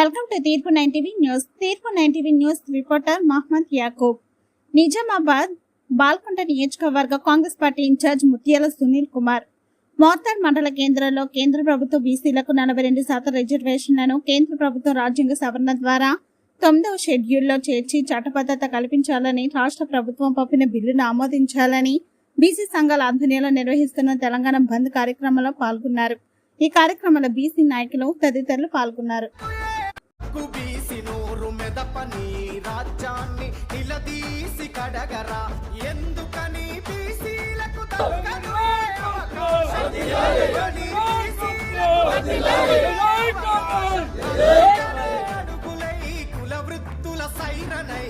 Welcome to Teerpu nine TV news. Teerpu nine TV news reporter Mohammed Yakub. Nizamabad Balkonda నియోజకవర్గ Congress party incharge ముత్యాల సునీల్ కుమార్. మోర్తాడ్ మండల కేంద్రంలో కేంద్ర ప్రభుత్వ బీసీలకు నలభై రెండు శాతం రిజర్వేషన్లను కేంద్ర ప్రభుత్వం రాజ్యాంగ సవరణ ద్వారా తొమ్మిదవ షెడ్యూల్లో చేర్చి చట్టబద్ధత కల్పించాలని రాష్ట్ర ప్రభుత్వం పంపిన బిల్లును ఆమోదించాలని బీసీ సంఘాల ఆధ్వర్యంలో నిర్వహిస్తున్న తెలంగాణ బంద్ కార్యక్రమంలో పాల్గొన్నారు. ఈ కార్యక్రమంలో బీసీ నాయకులు తదితరులు పాల్గొన్నారు. బీసి నోరు మెదపని రాజ్యాన్ని నిలదీసి కడగరా ఎందుకని బీసీలకు దక్కని అవకాశం? ఎందుకని బీసీలకు అడుగులై కుల వృత్తుల సైరనై